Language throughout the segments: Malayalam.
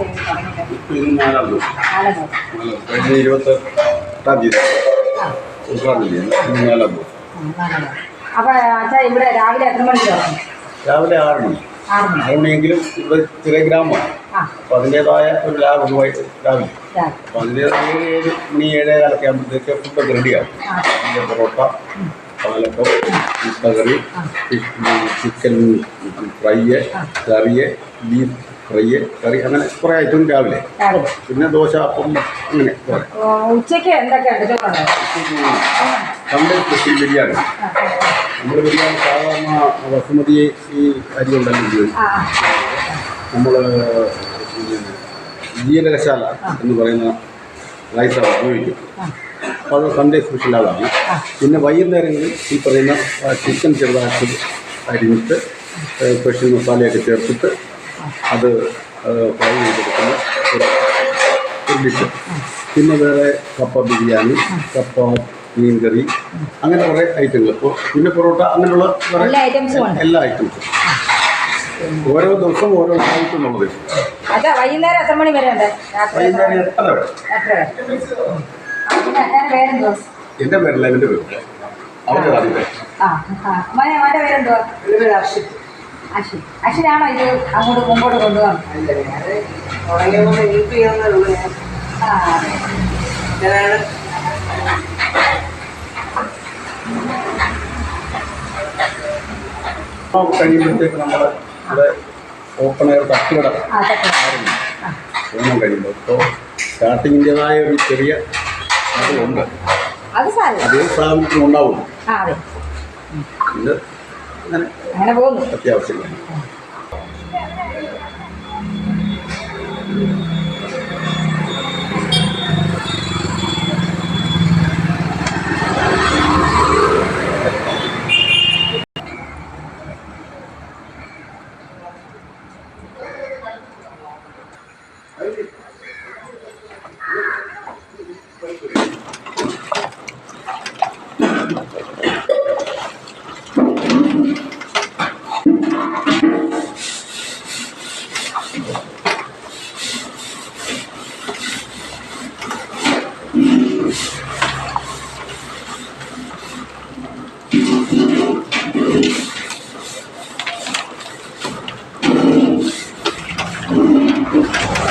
തീയതി ഉദ്ഘാടനം നാലാം അച്ഛാ ഇവിടെ രാവിലെ എത്ര മണിക്ക് രാവിലെ ആറ് മണി. ആറ് മണി. ആറ് മണിയെങ്കിലും ഇവിടെ ചെറിയ ഗ്രാമമാണ്. ആ. അതിന്റെതായ ഒരു ലാഭം രാവിലെ. രാവിലെ. അതിന്റെതായ ഏഴ് മണി ഏഴേകാലൊക്കെ ആകുമ്പോഴത്തേക്ക് ഫുഡൊക്കെ റെഡിയാകും അതിന്റെ പൊറോട്ട പാലപ്പം മുട്ടക്കറി ചിക്കൻ ഫ്രൈ കറിയെ ബീഫ് ഫ്രൈ കറി അങ്ങനെ കുറേ ഐറ്റം രാവിലെ. പിന്നെ ദോശ അപ്പം അങ്ങനെ ഉച്ചയ്ക്ക് എന്തൊക്കെയുണ്ട് ചോറുണ്ടോ സൺഡേ സ്പെഷ്യൽ ബിരിയാണി. നമ്മൾ ബിരിയാണി സാധാരണ ബസുമതി ഈ അരി ഉണ്ടല്ലോ ഉപയോഗിക്കും നമ്മൾ ജീരകശാല എന്ന് പറയുന്ന റൈസാണ് ഉപയോഗിക്കും. അപ്പോൾ അത് സൺഡേ സ്പെഷ്യൽ അതാണ് പിന്നെ വൈകുന്നേരങ്ങളിൽ ഈ പറയുന്ന ചിക്കൻ ചെറുതാക്കി അരിഞ്ഞിട്ട് സ്പെഷ്യൽ മസാലയൊക്കെ ചേർത്തിട്ട് അത് ഫ്രൈ ചെയ്തെടുക്കുന്ന ഒരു ഒരു ഡിഷ്. പിന്നെ വേറെ കപ്പ ബിരിയാണി കപ്പ മീൻ കറി അങ്ങനെ കുറേ ഐറ്റങ്ങൾ ഇപ്പോൾ പിന്നെ പൊറോട്ട അങ്ങനെയുള്ള കുറേ എല്ലാ ഐറ്റംസും ഉണ്ട്. എല്ലാ ഐറ്റംസും. ഓരോ ദിവസം ഓരോ ഐറ്റം എന്നുള്ളത് അച്ഛാ വൈകുന്നേരം എത്ര മണി വരെ ഉണ്ട്? വൈകുന്നേരം വരെ? എന്റെ പേരല്ല എന്റെ പേര്. അവരുടെ ആദ്യത്തെ. ആ പേരെന്തോ അശ്വിൻ. അശ്വിനാണോ ഇത് അങ്ങോട്ട് മുമ്പോട്ട് ഞാൻ ആ കഴിയുമ്പോഴത്തേക്ക് നമ്മൾ ഇവിടെ ഓപ്പൺ എയർ തട്ടുകട ആ തെക്ക്. ആ. ഓണം കഴിയുമ്പോൾ. ഇപ്പോൾ സ്റ്റാർട്ടിങ്ങിന്റെതായ ഒരു ചെറിയ അതുണ്ട് അത് ഉണ്ടാവും. ഇത് അങ്ങനെ പോകുന്നു. അത്യാവശ്യം. Thank you.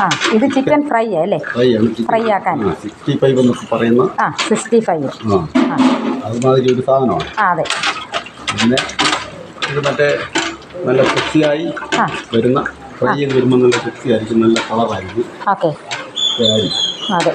ആ ഇത് ചിക്കൻ ഫ്രൈ അല്ലേ? ഫ്രൈ ആക്കാൻ. സിക്സ്റ്റി ഫൈവ് ആ ഒരു അതെ. ഇത് നല്ല കുസിയായി വരുന്ന ഫ്രൈ വരുമ്പോൾ നല്ല കുസിയായിരിക്കും നല്ല കളറായിരിക്കും. ഓക്കെ. അതെ.